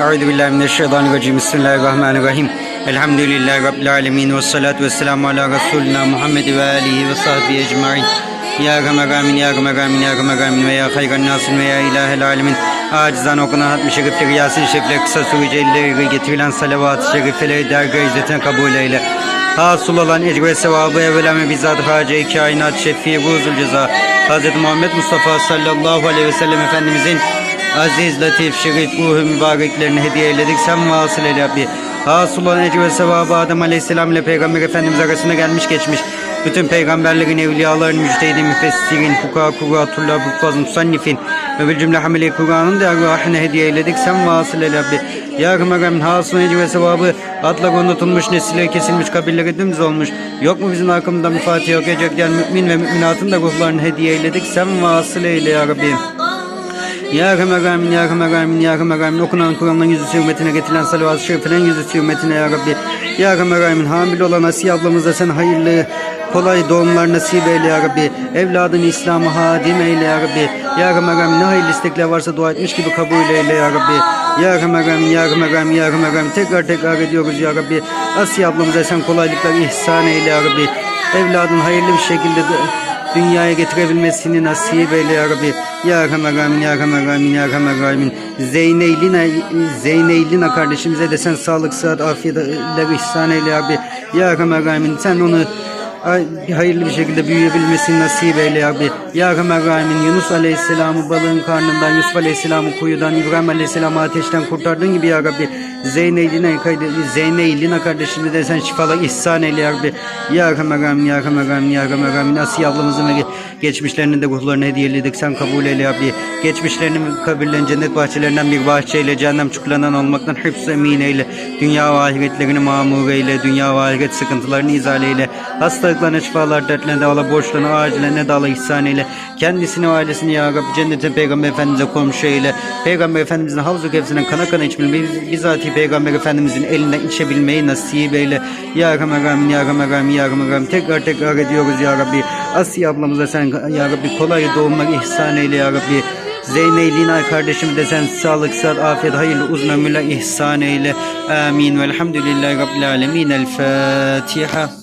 Euzu billahi mineşşeytanirracim. Bismillahirrahmanirrahim. Elhamdülillahi rabbil alamin ve salatu vesselamu ala resulina Muhammed ve alihi ve sahbihi ecmaîn. Ya Gamagamin, Ya Gamagamin, Ya Gamagamin ve Ya Hayran Nasin ve Ya İlahel Alemin. Acizan okunan hatmi şerifleri Yasin şerifleri kısa sure celilleri getirilen salavat-ı şerifleri dergâh izzetine kabul eyle. Hasıl olan ecr ve sevabı evvela ve bizzat hace kainat şefii ruzul ceza. Hz. Muhammed Mustafa sallallahu aleyhi ve sellem Efendimizin aziz, latif, şerif, ruhu mübareklerini hediye eyledik. Sen vasıl eyle Rabbi. Hasıl olan ecr ve sevabı Adem aleyhisselam ile Peygamber Efendimiz arasında gelmiş geçmiş. Bütün peygamberlerin, evliyaların, müjdeydi, müfessirin, fuka, kuratullah, bukkaz, musannifin ve bil cümle hamile Kur'an'ın da ervahine hediye eyledik. Sen vasıl eyle Rabbi. Ya Rahman hasıl ecr ve sevabı adla unutulmuş, nesiller kesilmiş, kabirleri dümdüz olmuş. Yok mu bizim arkamızda bir Fatiha okuyacak diyen mümin ve müminatın da ruhlarını hediye eyledik. Sen vasıl eyle ya Rabbi. Ya Rahman Ya Rahman Ya Rahman okunan Kur'an'ın yüzü hürmetine getirilen salavat-ı şerifinin yüzü hürmetine Ya Rabbi. Ya Rahman hamile olan Asiye ablamıza sen hayırlı kolay doğumlar nasip eyle ya Rabbi. Evladını İslam'ı hadim eyle ya Rabbi. Ya Rahman ne hayırlı istekler varsa dua etmiş gibi kabul eyle ya Rabbi. Ya Rahman Ya Rahman Ya Rahman tekrar tekrar ediyoruz ya Rabbi. Asiye ablamıza sen kolaylıklar ihsan eyle ya Rabbi. Evladın hayırlı bir şekilde de dünyaya getirebilmesini nasip eyle ya Rabbi. Ya Rahman Rahim, Ya Rahman Rahim, Ya Rahman Rahim. Zeyneylina, Zeyneylina kardeşimize de sen sağlık, sıhhat, afiyetler ihsan eyle ya Rabbi. Ya Rahim, sen onu ay- hayırlı bir şekilde büyüyebilmesini nasip eyle ya Rabbi. Ya Rahman Rahim, Yunus Aleyhisselam'ı balığın karnından, Yusuf Aleyhisselam'ı kuyudan, İbrahim Aleyhisselam'ı ateşten kurtardığın gibi ya Rabbi. Zeyneylina, Zeyneylina kardeşimize de sen şifalar ihsan eyle ya Rabbi. Ya Rahman Rahim, Ya Rahman Rahim, Ya Rahman Rahim. Asiye ablamızın ve geçmişlerinin de ruhlarını hediyeledik. Sen kabul eyle ya Rabbi. Geçmişlerinin kabirlerini cennet bahçelerinden bir bahçeyle cehennem çukurlarından olmaktan hıfz emin eyle. Dünya ve ahiretlerini mamur eyle. Dünya ve ahiret sıkıntılarını izale eyle. Hastalıklarına şifalar, dertlerine dağla, borçlarına, acilerine dağla ihsan eyle. Kendisini ve ailesini ya Rabbi cennete Peygamber Efendimiz'e komşu eyle. Peygamber Efendimiz'in havzu kefsinden kana kana içmeyi, bizatihi Peygamber Efendimiz'in elinden içebilmeyi nasip eyle. Ya Rahman Rahim, Ya Rahman Rahim, Ya Rahman Rahim. Tekrar tekrar ediyoruz ya Rabbi. Asiye ablamıza sen ya Rabbi kolay doğumlar ihsan eyle ya Rabbi. Zeyneylina kardeşim de sen sağlık, sıhhat, afiyet, hayırlı uzun ömürler ihsan eyle. Amin. Velhamdülillahi Rabbil alemin. El Fatiha.